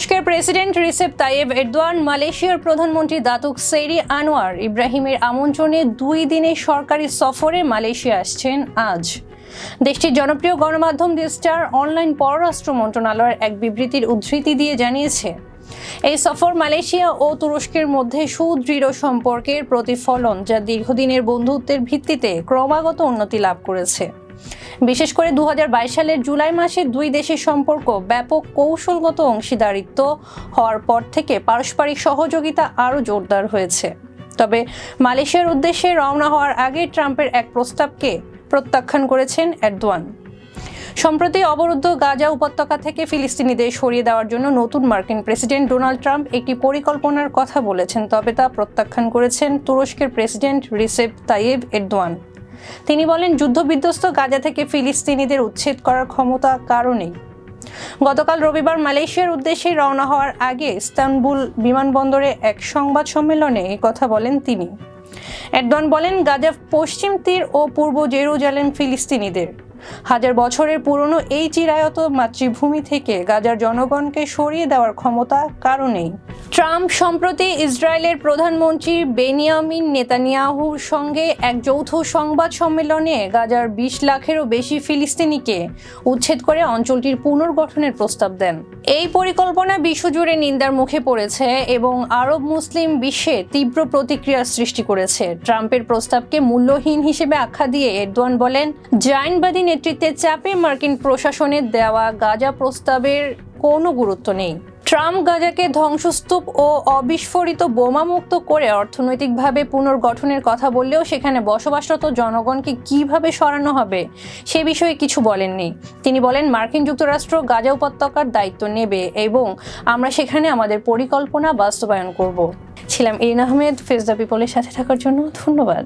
তুরস্কের president Recep Tayyip Erdogan, মালয়েশিয়ার প্রধানমন্ত্রী দাতুক সেইরি আনোয়ার ইব্রাহিমের আমন্ত্রণে দুই দিনের সরকারি সফরে মালয়েশিয়া আসছেন আজ। দেশটির জনপ্রিয় গণমাধ্যম দি স্টার অনলাইন পররাষ্ট্র মন্ত্রণালয়ের এক বিবৃতির উদ্ধৃতি দিয়ে জানিয়েছে, এই সফর মালয়েশিয়া ও তুরস্কের মধ্যে সুদৃঢ় সম্পর্কের প্রতিফলন যা দীর্ঘদিনের বন্ধুত্বের ভিত্তিতে ক্রমাগত উন্নতি লাভ করেছে। বিশেষ করে দু হাজার বাইশ সালের জুলাই মাসে দুই দেশের সম্পর্ক ব্যাপক কৌশলগত অংশীদারিত্ব হওয়ার পর থেকে পারস্পরিক সহযোগিতা আরও জোরদার হয়েছে। তবে মালয়েশিয়ার উদ্দেশ্যে রওনা হওয়ার আগে ট্রাম্পের এক প্রস্তাবকে প্রত্যাখ্যান করেছেন এরদোয়ান। সম্প্রতি অবরুদ্ধ গাজা উপত্যকা থেকে ফিলিস্তিনিদের সরিয়ে দেওয়ার জন্য নতুন মার্কিন প্রেসিডেন্ট ডোনাল্ড ট্রাম্প একটি পরিকল্পনার কথা বলেছেন, তবে তা প্রত্যাখ্যান করেছেন তুরস্কের প্রেসিডেন্ট রিসেপ তাইয়েব এরদোয়ান। তিনি বলেন, যুদ্ধবিধ্বস্ত গাজা থেকে ফিলিস্তিনিদের উচ্ছেদ করার ক্ষমতা কারণেই। গতকাল রবিবার মালয়েশিয়ার উদ্দেশ্যে রওনা হওয়ার আগে ইস্তানবুল বিমানবন্দরে এক সংবাদ সম্মেলনে কথা বলেন তিনি। এরদোয়ান বলেন, গাজা পশ্চিম তীর ও পূর্ব জেরুজালেম ফিলিস্তিনিদের হাজার বছরের পুরনো এই চিরায়ত মাতৃভূমি থেকে গাজার জনগণকে সরিয়ে দেওয়ার ক্ষমতা কারণেই ট্রাম্প সম্প্রতি ইসরায়েলের প্রধানমন্ত্রী বেনিয়ামিন নেতানিয়াহুর সঙ্গে এক যৌথ সংবাদ সম্মেলনে গাজার বিশ লাখেরও বেশি ফিলিস্তিনিকে উচ্ছেদ করে অঞ্চলটির পুনর্গঠনের প্রস্তাব দেন। এই পরিকল্পনা বিশ্বজুড়ে নিন্দার মুখে পড়েছে এবং আরব মুসলিম বিশ্বে তীব্র প্রতিক্রিয়ার সৃষ্টি করেছে। ট্রাম্পের প্রস্তাবকে মূল্যহীন হিসেবে আখ্যা দিয়ে এরদোয়ান বলেন, জাইনবাদী নেতৃত্বের চাপে মার্কিন প্রশাসনের দেওয়া গাজা প্রস্তাবের কোনো গুরুত্ব নেই। ট্রাম্প গাজাকে ধ্বংসস্তূপ ও অবিস্ফোরিত বোমামুক্ত করে অর্থনৈতিকভাবে পুনর্গঠনের কথা বললেও সেখানে বসবাসরত জনগণকে কীভাবে সরানো হবে, সে বিষয়ে কিছু বলেননি। তিনি বলেন, মার্কিন যুক্তরাষ্ট্র গাজা উপত্যকার দায়িত্ব নেবে এবং আমরা সেখানে আমাদের পরিকল্পনা বাস্তবায়ন করব। ছিলাম ইরিন আহমেদ, ফেস দ্য পিপলের সাথে থাকার জন্য ধন্যবাদ।